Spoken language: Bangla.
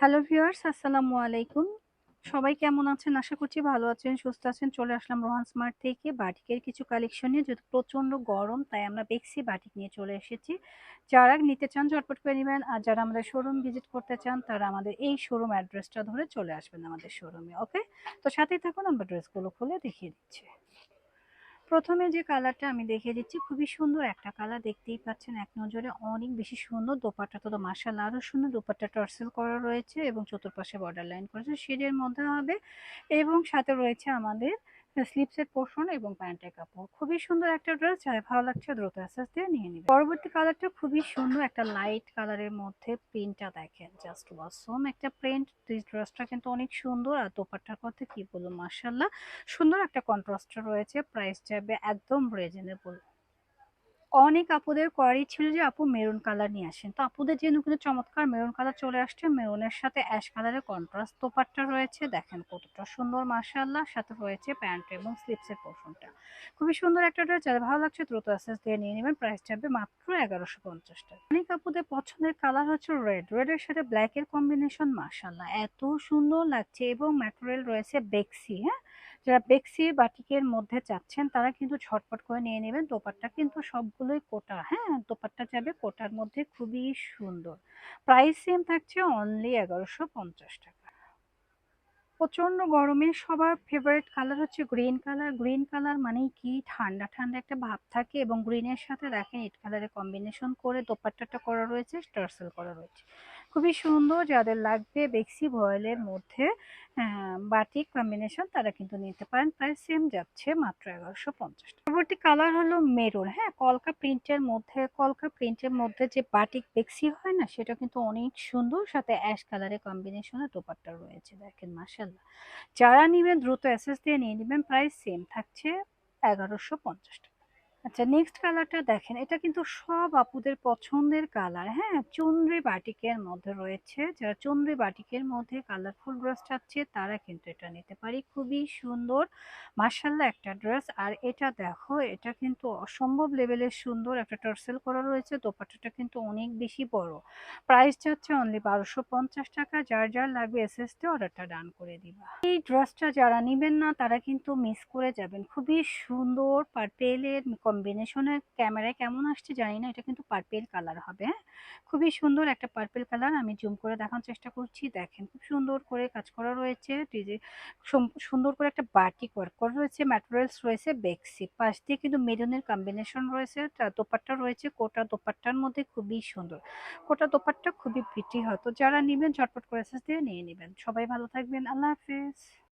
হ্যালো ভিউয়ার্স আসসালামু আলাইকুম। সবাই কেমন আছেন? আশা করছি ভালো আছেন, সুস্থ আছেন। চলে আসলাম রোহান স্মার্ট থেকে। বাটিকের কিছু কালেকশন নিয়ে যেহেতু প্রচণ্ড গরম, তাই আমরা বেক্সি বাটিক নিয়ে চলে এসেছি। যারা নিতে চান, ঝটপট করে নেবেন। আর যারা আমাদের শোরুম ভিজিট করতে চান, তারা আমাদের এই শোরুম অ্যাড্রেসটা ধরে চলে আসবেন আমাদের শোরুমে ওকে তো সাথেই থাকুন, আমরা ড্রেসগুলো খুলে দেখিয়ে দিচ্ছি। প্রথমে যে কালারটা আমি দেখিয়ে দিচ্ছি, খুবই সুন্দর একটা কালার, দেখতেই পাচ্ছেন এক নজরে অনেক বেশি সুন্দর দোপাট্টা। তো মাসাল আরও সুন্দর দোপাট্টা টর্সেল করা রয়েছে এবং চতুর্পাশে বর্ডার লাইন করেছে শেডের মধ্যে হবে এবং সাথে রয়েছে আমাদের স্লিপসের পোর্শন এবং প্যান্টের কাপড়। খুবই সুন্দর একটা ড্রেস যারা ভালো লাগছে দ্রুত আস্তে দিয়ে নিয়ে নিবে। পরবর্তী কালারটা খুবই সুন্দর একটা লাইট কালারের মধ্যে প্রিন্টটা দেখেন জাস্ট ওয়াসম একটা প্রিন্ট ড্রেসটা কিন্তু অনেক সুন্দর, আর দোপাট্টার কথা কি বলব মার্শাল্লাহ সুন্দর একটা কন্ট্রাস্ট রয়েছে প্রাইস যাবে একদম রিজনেবল অনেক আপুদের কোয়ারি ছিল যে, আপু মেরুন কালার নিয়ে আসেন। তো আপুদের জন্য কিন্তু চমৎকার মেরুন কালার চলে আসছে মেরুনের সাথে অ্যাশ কালারের কন্ট্রাস্ট তোপারটা রয়েছে। দেখেন কতটা সুন্দর মার্শাল্লাহ সাথে রয়েছে প্যান্ট এবং স্লিপসের পোর্শনটা খুবই সুন্দর একটা ড্রেস যাদের ভালো লাগছে দ্রুত অ্যাসেস দিয়ে নিয়ে নেবেন। প্রাইস যাবে মাত্র এগারোশো পঞ্চাশ টাকা। অনেক আপুদের পছন্দের কালার হচ্ছে রেড রেডের সাথে ব্ল্যাকের কম্বিনেশন মার্শাল্লাহ এত সুন্দর লাগছে এবং ম্যাটেরিয়াল রয়েছে বেক্সি হ্যাঁ? যারা বেক্সি বাটিকের মধ্যে চাচ্ছেন তারা কিন্তু ঝটপট করে নিয়ে নেবেন। দোপাট্টা কিন্তু সবগুলোই কোটা হ্যাঁ? দোপাট্টা যাবে কোটার মধ্যে, খুবই সুন্দর। প্রাইস সেম থাকছে অনলি এগারোশো পঞ্চাশ টাকা। প্রচণ্ড গরমে সবার ফেভারিট কালার হচ্ছে গ্রিন কালার গ্রিন কালার মানেই কি? ঠান্ডা ঠান্ডা একটা ভাব থাকে এবং গ্রিনের সাথে দেখেন ইট কালারের কম্বিনেশন করে দোপাট্টাটা করা রয়েছে স্টারসেল করা রয়েছে। খুবই সুন্দর যাদের লাগবে বেক্সি ভয়েলের মধ্যে বাটিক কম্বিনেশন তারা কিন্তু নিতে পারেন। প্রায় সেম যাচ্ছে মাত্র এগারোশো পঞ্চাশ পরবর্তী কালার হলো মেরুন হ্যাঁ কলকা প্রিন্টের মধ্যে, কলকা প্রিন্টের মধ্যে যে বাটিক বেক্সি হয় না, সেটা কিন্তু অনেক সুন্দর। সাথে অ্যাশ কালারের কম্বিনেশনে দোপাট্টা রয়েছে, দেখেন মাসাল্লাহ যারা নেবেন দ্রুত অ্যাসেস দিয়ে নিয়ে নেবেন প্রায় সেম থাকছে এগারোশো পঞ্চাশ টাকা। আচ্ছা নেক্সট কালারটা দেখেন। এটা কিন্তু সব আপুদের পছন্দের কালার হ্যাঁ চন্দ্রী বাটিকের মধ্যে রয়েছে। যারা চন্দ্রী বাটিকের মধ্যে কালারফুল ড্রেস চাচ্ছে, তারা কিন্তু এটা নিতে পারি। খুবই সুন্দর। মার্শাল্লা একটা ড্রেস আর এটা দেখো, এটা কিন্তু অসম্ভব লেভেলের সুন্দর একটা টার্সেল করা রয়েছে। দোপাট্টাটা কিন্তু অনেক বেশি বড়। প্রাইস যাচ্ছে অনলি বারোশো পঞ্চাশ টাকা। যার যার লাগবে এস এস তে অর্ডারটা ডান করে দিবা। এই ড্রেসটা যারা নিবেন না, তারা কিন্তু মিস করে যাবেন। খুবই সুন্দর পার্পেলের কম্বিনেশনের ক্যামেরায় কেমন আসছে জানি না, এটা কিন্তু পার্পেল কালার হবে হ্যাঁ? খুবই সুন্দর একটা পার্পেল কালার আমি জুম করে দেখানোর চেষ্টা করছি, দেখেন খুব সুন্দর করে কাজ করা রয়েছে সুন্দর করে একটা বাটিক ওয়ার্ক করা রয়েছে ম্যাটেরিয়ালস রয়েছে বেক্সি পাশ দিয়ে কিন্তু মেরুনের কম্বিনেশন রয়েছে দোপাট্টা রয়েছে, কোটা দোপাট্টার মধ্যে খুবই সুন্দর, কোটা দোপাট্টা খুবই পিটি হয় তো যারা নেবেন ঝটপট করে দিয়ে নিয়ে নেবেন, সবাই ভালো থাকবেন, আল্লাহ হাফেজ।